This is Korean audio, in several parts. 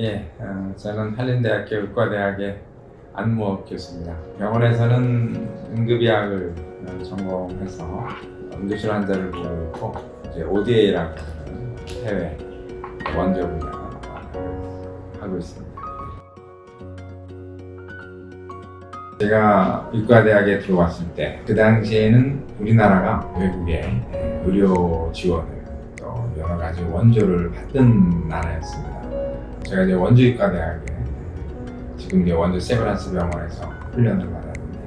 예, 어, 저는 한림대학교 의과대학의 안무업 교수입니다. 병원에서는 응급의학을 어, 전공해서 응급실 환자를 보고 이제 ODA라고 해외 원조 분야 하고 있습니다. 제가 의과대학에 들어왔을 때 그 당시에는 우리나라가 외국에 의료 지원을 또 여러 가지 원조를 받던 나라였습니다. 제가 이제 원주의과 대학에 지금 이제 원주 세브란스 병원에서 훈련을 받았는데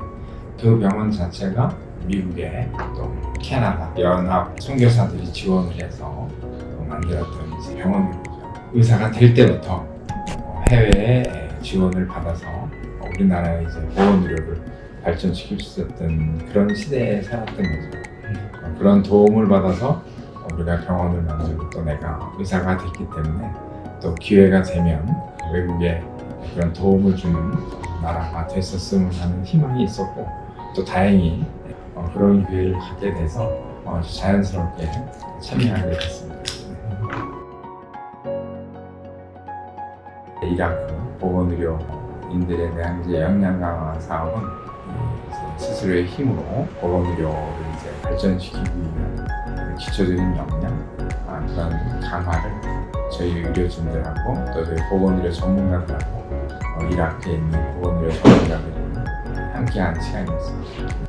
그 병원 자체가 미국에 또 캐나다 연합 선교사들이 지원을 해서 만들었던 이제 병원이죠. 의사가 될 때부터 해외에 지원을 받아서 우리나라의 이제 보건 의료를 발전시킬 수 있었던 그런 시대에 살았던 거죠. 그런 도움을 받아서 우리가 병원을 만들고 또 내가 의사가 됐기 때문에 또 기회가 되면 외국에 그런 도움을 주는 나라가 됐었으면 하는 희망이 있었고 또 다행히 어, 그런 기회를 갖게 돼서 어, 자연스럽게 참여하게 됐습니다. 이라크 보건의료인들에 대한 이제 역량 강화 사업은 스스로의 힘으로 보건의료를 이제 발전시키기 위한 기초적인 역량 아, 그런 강화를 저희 의료진들하고 또 저희 보건의료 전문가들하고 어, 이라크에 있는 보건의료 전문가들이 함께하는 시간이었습니다.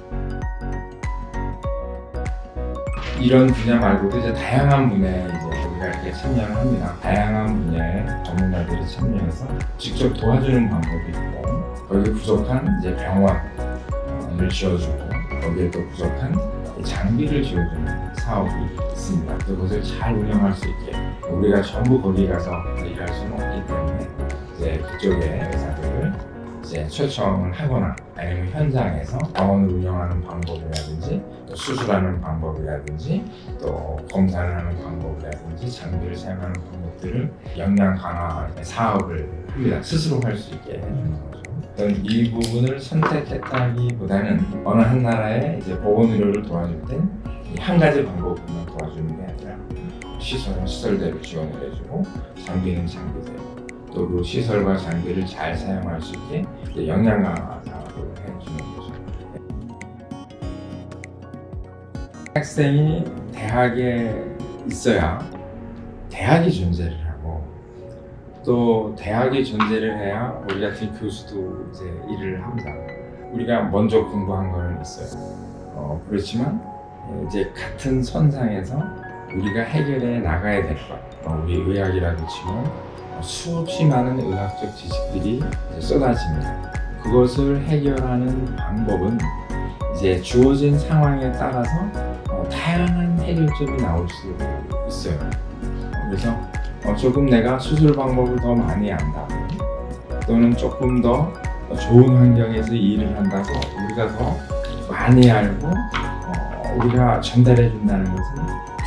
이런 분야 말고도 이제 다양한 분야에 이제 우리가 이렇게 참여를 합니다. 다양한 분야의 전문가들이 참여해서 직접 도와주는 방법이 있고 거기에 부족한 이제 병원을 지어주고 거기에 또 부족한 장비를 지어주는 사업이 있습니다. 그것을 잘 운영할 수 있게 우리가 전부 거기 가서 일할 수는 없기 때문에 이제 그쪽의 회사들을 이제 초청을 하거나 아니면 현장에서 병원을 운영하는 방법이라든지 또 수술하는 방법이라든지 또 검사를 하는 방법이라든지 장비를 사용하는 방법들을 역량 강화 사업을 합니다. 스스로 할 수 있게 해주는 거죠. 어떤 이 부분을 선택했다기보다는 어느 한 나라의 이제 보건 의료를 도와줄 땐 한 가지 방법만 도와주는 게 아니라 시설은 시설대로 지원을 해주고 장비는 장비대로 또 그 시설과 장비를 잘 사용할 수 있게 역량 강화 사업을 해주는 거죠. 학생이 대학에 있어야 대학이 존재를 하고 또 대학이 존재를 해야 우리 같은 교수도 이제 일을 합니다. 우리가 먼저 공부한 거는 있어요. 어, 그렇지만 이제 같은 선상에서 우리가 해결해 나가야 될 것. 어, 우리 의학이라고 치면 수없이 많은 의학적 지식들이 쏟아집니다. 그것을 해결하는 방법은 이제 주어진 상황에 따라서 어, 다양한 해결점이 나올 수 있어요. 어, 그래서 어, 조금 내가 수술 방법을 더 많이 안다. 또는 조금 더 좋은 환경에서 일을 한다고 우리가 더 많이 알고 어, 우리가 전달해 준다는 것은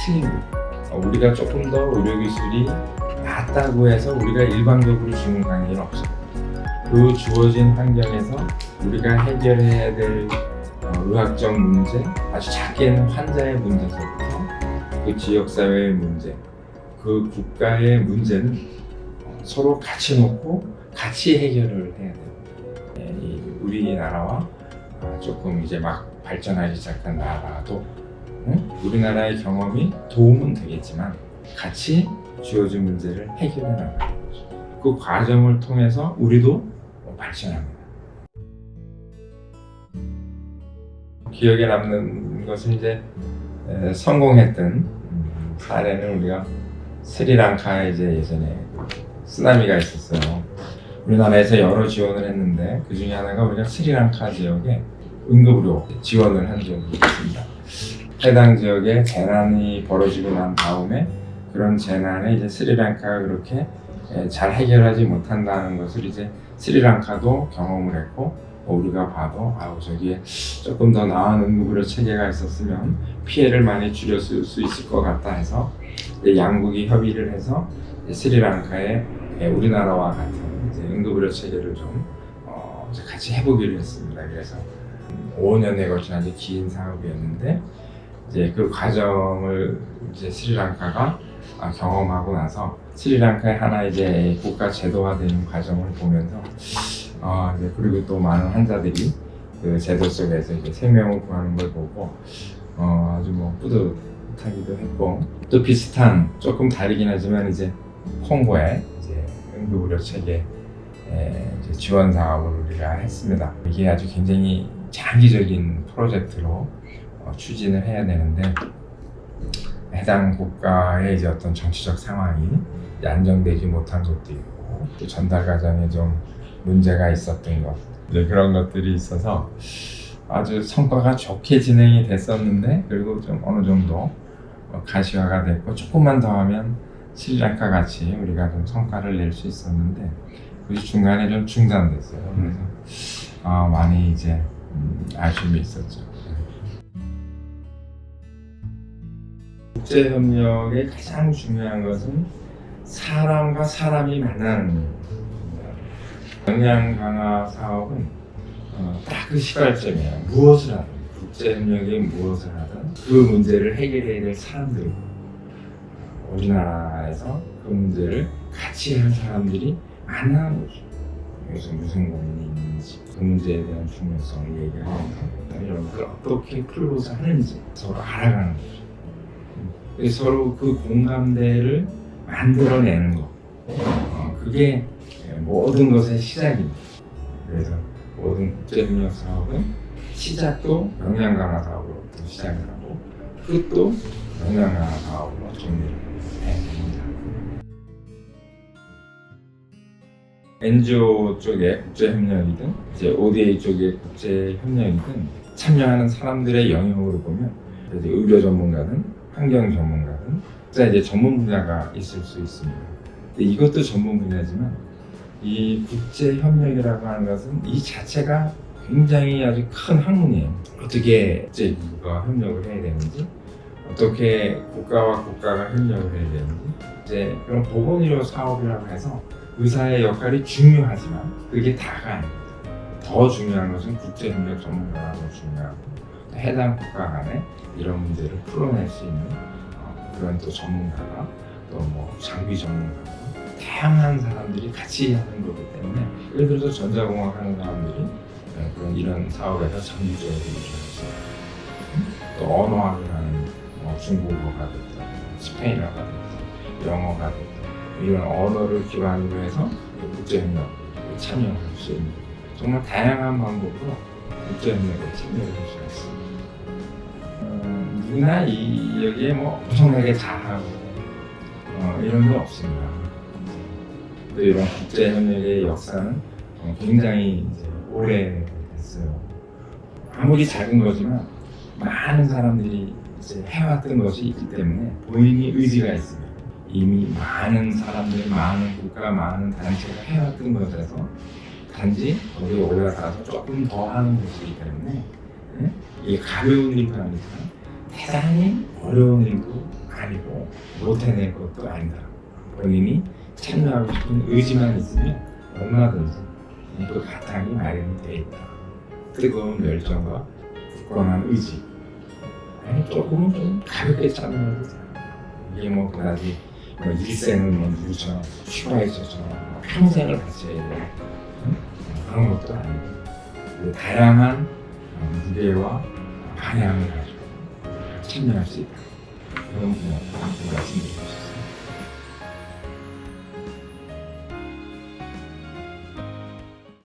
틀립니다. 어, 우리가 조금 더 의료기술이 낫다고 해서 우리가 일방적으로 주는 관계는 없어요. 그 주어진 환경에서 우리가 해결해야 될 어, 의학적 문제, 아주 작게는 환자의 문제서부터 그 지역사회의 문제, 그 국가의 문제는 어, 서로 같이 놓고 같이 해결을 해야 돼요. 예, 이 우리나라와 아, 조금 이제 막 발전하기 시작한 나라도 응? 우리나라의 경험이 도움은 되겠지만 같이 주어진 문제를 해결해 나가는 거죠. 그 과정을 통해서 우리도 발전합니다. 기억에 남는 것은 이제 에, 성공했던 음, 사례는 우리가 스리랑카에 이제 예전에 쓰나미가 있었어요. 우리나라에서 여러 지원을 했는데 그 중에 하나가 우리가 스리랑카 지역에 응급으로 지원을 한 적이 있습니다. 해당 지역에 재난이 벌어지고 난 다음에 그런 재난에 이제 스리랑카가 그렇게 에, 잘 해결하지 못한다는 것을 이제 스리랑카도 경험을 했고 어, 우리가 봐도 아우 저기에 조금 더 나은 응급의료 체계가 있었으면 피해를 많이 줄였을 수 있을 것 같다 해서 양국이 협의를 해서 스리랑카에 에, 우리나라와 같은 응급의료 체계를 좀 어, 같이 해보기로 했습니다. 그래서 5년에 걸친 아주 긴 사업이었는데 이제 그 과정을 이제 스리랑카가 아, 경험하고 나서 스리랑카의 하나 이제 국가 제도화되는 과정을 보면서 아, 이제 그리고 또 많은 환자들이 그 제도 속에서 이제 생명을 구하는 걸 보고 어, 아주 뭐 뿌듯하기도 했고 또 비슷한 조금 다르긴 하지만 이제 콩고의 이제 응급 의료 체계 에, 이제 지원 사업을 우리가 했습니다. 이게 아주 굉장히 장기적인 프로젝트로 어, 추진을 해야 되는데 해당 국가의 이제 어떤 정치적 상황이 안정되지 못한 것도 있고 또 전달 과정에 좀 문제가 있었던 것 이제 그런 것들이 있어서 아주 성과가 좋게 진행이 됐었는데 그리고 좀 어느 정도 어, 가시화가 됐고 조금만 더 하면 스리랑카 같이 우리가 좀 성과를 낼 수 있었는데 그것이 중간에 좀 중단됐어요. 그래서 어, 많이 이제 음, 아쉬움이 있었죠. 국제 협력의 가장 중요한 것은 사람과 사람이 만나는 겁니다. 역량 강화 사업은 어, 딱그 시발점이야. 무엇을 하든 국제 협력에 무엇을 하든 그 문제를 해결해야 될 사람들 우리나라에서 그 문제를 같이 한 사람들이 만나는 거죠. 여기서 무슨 고민이 있는 지 그 문제에 대한 중요성을 얘기하면서 이런 걸 어떻게 풀고자 하는지 서로 알아가는 거죠. 서로 그 공감대를 만들어내는 거. 어, 그게 모든 것의 시작입니다. 그래서 모든 국제협력 사업은 시작도 역량 강화 사업으로부터 시작을 하고 끝도 역량 강화 사업으로 정리를 해봅 NGO 쪽의 국제협력이든 이제 ODA 쪽의 국제협력이든 참여하는 사람들의 영역으로 보면 이제 의료 전문가든 환경 전문가든 자 이제 전문 분야가 있을 수 있습니다. 이것도 전문 분야지만 이 국제 협력이라고 하는 것은 이 자체가 굉장히 아주 큰 학문이에요. 어떻게 국제국가 협력을 해야 되는지, 어떻게 국가와 국가가 협력을 해야 되는지, 이제 그런 보건의료 사업이라고 해서 의사의 역할이 중요하지만 그게 다가 아닙니다. 더 중요한 것은 국제협력 전문가가 더 중요하고 해당 국가 간에 이런 문제를 풀어낼 수 있는 어, 그런 또 전문가가 또 뭐 장비 전문가가 다양한 사람들이 같이 하는 거기 때문에 예를 들어서 전자공학 하는 사람들이 어, 그런 이런 사업에서 장기적으로 일을 할수 있고 또 언어학을 하는 뭐 중국어가 됐다 스페인어가 됐다 영어가 됐다 이런 언어를 기반으로 해서 국제협력 참여할 수 있는 정말 다양한 방법으로 국제협력에 참여를 할수 있습니다. 어, 누구나 이 여기에 뭐 엄청나게 잘하고 어, 이런 건 없습니다. 또 이런 국제 협력의 역사는 어, 굉장히 이제 오래 됐어요. 아무리 작은 거지만 많은 사람들이 이제 해왔던 것이 있기 때문에 본인이 의지가 있습니다. 이미 많은 사람들, 많은 국가, 많은 단체가 해왔던 것에서 단지 거기에 올라가서 조금 더 하는 것이기 때문에 예? 이게 가벼운 일도 아니지만 대단히 어려운 일도 아니고 못해낼 것도 아니다. 본인이 참여하고 싶은 의지만 있으면 얼마든지 그 바탕이 마련이 되어 있다. 뜨거운 열정과 굳건한 의지. 아니 조금은 좀 가볍게 참여해도 돼. 이게 뭐 그다지 뭐 일생을 뭐 누구처럼 슈퍼에서처럼 뭐 평생을 해야 돼. 응? 그런 것도 아니고 그 다양한 어, 무게와 방향을 가지고 참여할 수 있다. 그런 부분 말씀드리고 싶습니다.